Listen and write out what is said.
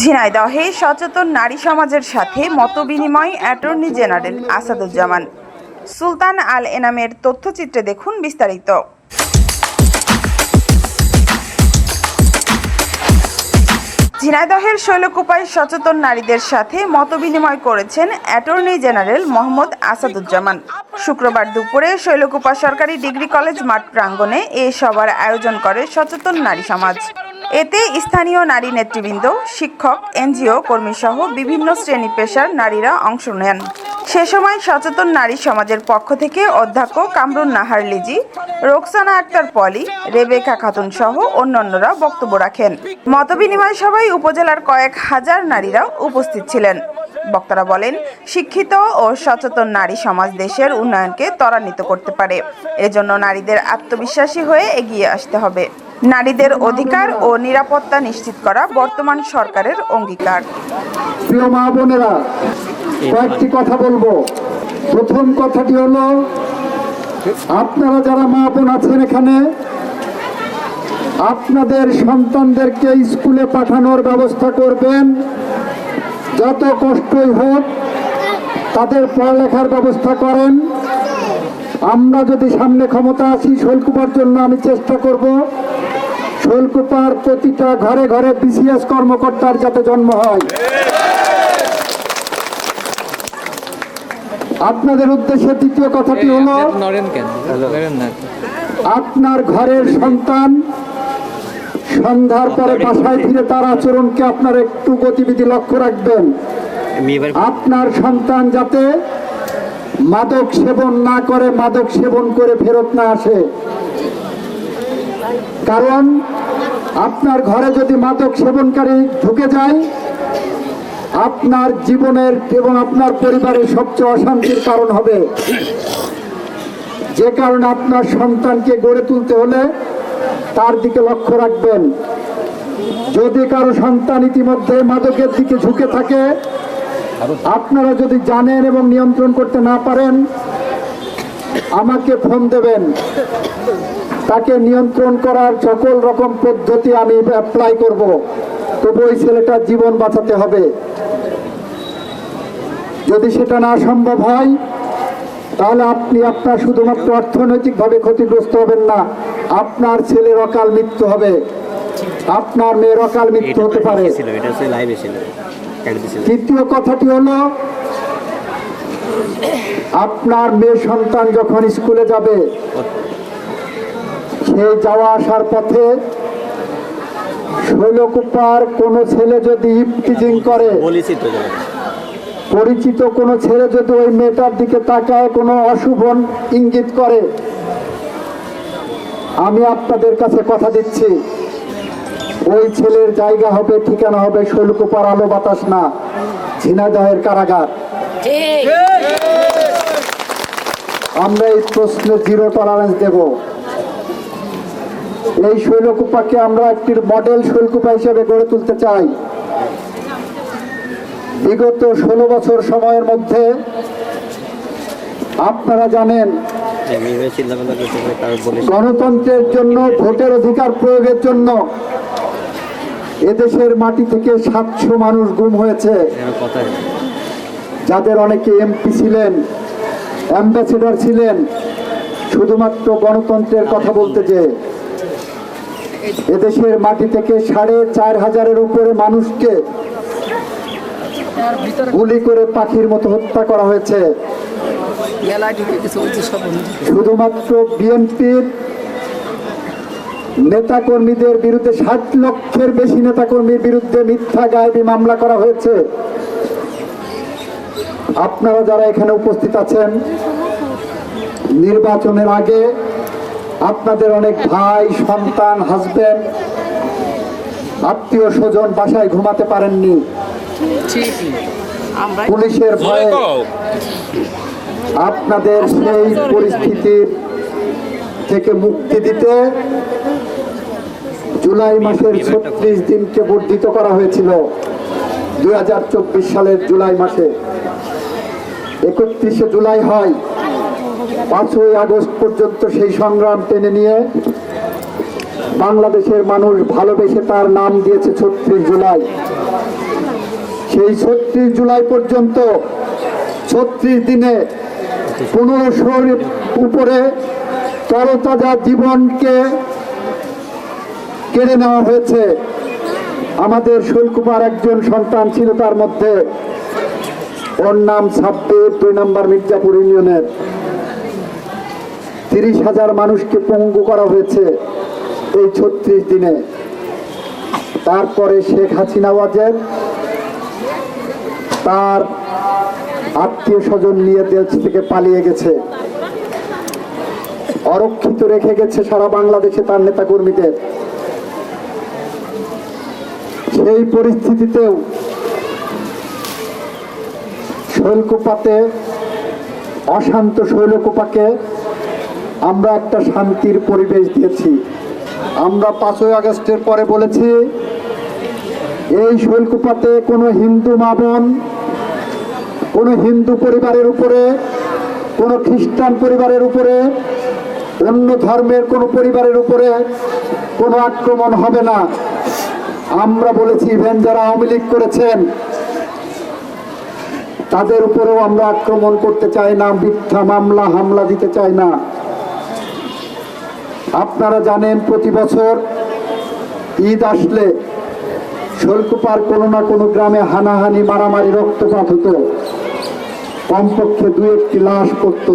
ঝিনাইদহে সচেতন নারী সমাজের সাথে মতবিনিময় অ্যাটর্নি জেনারেল আসাদুজ্জামান। সুলতান আল এনামের তথ্যচিত্রে দেখুন বিস্তারিত। ঝিনাইদহের শৈলকুপায় সচেতন নারীদের সাথে মতবিনিময় করেছেন অ্যাটর্নি জেনারেল মোহাম্মদ আসাদুজ্জামান। শুক্রবার দুপুরে শৈলকুপা সরকারি ডিগ্রি কলেজ মাঠ প্রাঙ্গণে এ সভার আয়োজন করে সচেতন নারী সমাজ। এতে স্থানীয় নারী নেতৃবৃন্দ, শিক্ষক, এনজিও কর্মী সহ বিভিন্ন শ্রেণি পেশার নারীরা অংশ নেন। সে সময় সচেতন নারী সমাজের পক্ষ থেকে অধ্যক্ষ কামরুন নাহার লিজি, রোকসানা আক্তার পলি, রেবেকা খাতুন সহ অন্যান্যরা বক্তব্য রাখেন। মতবিনিময় সভায় উপজেলার কয়েক হাজার নারীরা উপস্থিত ছিলেন। বক্তারা বলেন, শিক্ষিত ও সচেতন নারী সমাজ দেশের উন্নয়নকে ত্বরান্বিত করতে পারে। এজন্য নারীদের আত্মবিশ্বাসী হয়ে এগিয়ে আসতে হবে। নারীদের অধিকার ও নিরাপত্তা নিশ্চিত করা বর্তমান সরকারের অঙ্গীকার। প্রিয় মা বোনেরা, কয়েকটি কথা বলব। প্রথম কথাটি হলো, আপনারা যারা মা বোন আছেন এখানে, আপনাদের সন্তানদেরকে স্কুলে পাঠানোর ব্যবস্থা করবেন। যত কষ্টই হোক, তাদের পড়ালেখার ব্যবস্থা করেন। আমরা যদি সামনে ক্ষমতা আসি, শৈলকুপার জন্য আমি চেষ্টা করব শৈলকুপার প্রতিটা ঘরে ঘরে বিসিএস কর্মকর্তার যাতে জন্ম হয়। আপনাদের উদ্দেশ্যে দ্বিতীয় কথাটি হলো আপনার ঘরের সন্তান সন্ধ্যার পরে বাসায় ফিরে তার আচরণকে আপনার একটু গতিবিধি লক্ষ্য রাখবেন। আপনার সন্তান যাতে মাদক সেবন না করে মাদক সেবন করে ফেরত না আসে। কারণ আপনার ঘরে যদি মাদক সেবনকারী ঢুকে যায়, আপনার জীবনের এবং আপনার পরিবারের সবচেয়ে অশান্তির কারণ হবে। যে কারণে আপনার সন্তানকে গড়ে তুলতে হলে তার দিকে লক্ষ্য রাখবেন। যদি কারও সন্তান ইতিমধ্যে মাদকের দিকে ঝুঁকে থাকে, আপনারা যদি জানেন এবং নিয়ন্ত্রণ করতে না পারেন, আমাকে ফোন দেবেন। তাকে নিয়ন্ত্রণ করার সকল রকম পদ্ধতি আমি অ্যাপ্লাই করব। তবু ওই ছেলেটার জীবন বাঁচাতে হবে। যদি সেটা না সম্ভব হয় তাহলে আপনি আপনার শুধুমাত্র অর্থনৈতিকভাবে ক্ষতিগ্রস্ত হবেন না আপনার ছেলের অকাল মৃত্যু হবে। আপনার মেয়ের অকাল মৃত্যু হতে পারে। তৃতীয় কথাটি হলো আপনার মেয়ে সন্তান যখন স্কুলে যাবে সে যাওয়া আসার পথে শৈলকুপার কোনো ছেলে যদি ইফটিজিং করে পরিচিত কোনো ছেলে যদি ওই মেয়েটার দিকে তাকায় কোনো অশুভন ইঙ্গিত করে আমি আপনাদের কাছে কথা দিচ্ছি। ওই ছেলের জায়গা হবে ঠিকানা হবে শৈলকুপার আলো বাতাস না ঝিনাইদহের কারাগার। আমরা এই প্রশ্নে জিরো টলারেন্স দেব। এই শৈলকুপাকে আমরা একটি মডেল শৈলকুপা হিসেবে গড়ে তুলতে চাই। বিগত ষোলো বছর সময়ের মধ্যে আপনারা জানেন, গণতন্ত্রের জন্য, ভোটের অধিকার প্রয়োগের জন্য এদেশের মাটি থেকে সাতশো মানুষ গুম হয়েছে। যাদের অনেকে এমপি ছিলেন, অ্যাম্বাসেডর ছিলেন, শুধুমাত্র গণতন্ত্রের কথা বলতে যে এদেশের মাটি থেকে সাড়ে চার হাজারের উপরে মানুষকে গুলি করে পাখির মতো হত্যা করা হয়েছে। শুধুমাত্র বিএনপির নেতাকর্মীদের বিরুদ্ধে ষাট লক্ষের বেশি নেতাকর্মীর বিরুদ্ধে মিথ্যা গায়েবী মামলা করা হয়েছে। আপনারা যারা এখানে উপস্থিত আছেন, নির্বাচনের আগে আপনাদের অনেক ভাই, সন্তান হাজবেন্ড আত্মীয় স্বজন বাসায় ঘুমাতে পারেননি। পুলিশের ভয়ে আপনাদের সেই পরিস্থিতির থেকে মুক্তি দিতে জুলাই মাসের ছত্রিশ দিনকে বর্ধিত করা হয়েছিল, দুই হাজার চব্বিশ সালের জুলাই মাসে। একত্রিশে জুলাই হয়। পাঁচই আগস্ট পর্যন্ত সেই সংগ্রাম টেনে নিয়ে বাংলাদেশের মানুষ ভালোবেসে তার নাম দিয়েছে ছত্রিশ জুলাই। সেই ছত্রিশ জুলাই পর্যন্ত ছত্রিশ দিনে পনেরোশোর উপরে তরতাজা জীবনকে কেড়ে নেওয়া হয়েছে। আমাদের শৈলকুমার একজন সন্তান ছিল তার মধ্যে। ওর নাম ছাব্বির দুই নম্বর মির্জাপুর ইউনিয়নের। তিরিশ হাজার মানুষকে পঙ্গু করা হয়েছে এই ছত্রিশ দিনে। তারপরে শেখ হাসিনা ওয়াজেদ তার আত্মীয় স্বজন নিয়ে দেশ থেকে পালিয়ে গেছে। অরক্ষিত রেখে গেছে সারা বাংলাদেশে তার নেতাকর্মীদের। সেই পরিস্থিতিতেও শৈলকুপাতে, অশান্ত শৈলকুপাকে আমরা একটা শান্তির পরিবেশ দিয়েছি। আমরা পাঁচই আগস্টের পরে বলেছি, এই শৈলকুপাতে কোনো হিন্দু মা বোন, কোনো হিন্দু পরিবারের উপরে, কোনো খ্রিস্টান পরিবারের উপরে, অন্য ধর্মের কোনো পরিবারের উপরে কোনো আক্রমণ হবে না। আমরা বলেছি ইভেন যারা আওয়ামী লীগ করেছেন, তাদের উপরেও আমরা আক্রমণ করতে চাই না, মিথ্যা মামলা, হামলা দিতে চাই না। আপনারা জানেন প্রতি বছর ঈদ আসলে শৈলকুপার কোনো না কোনো গ্রামে হানাহানি, মারামারি, রক্তপাত হতো। কমপক্ষে দু একটি লাশ পড়তো।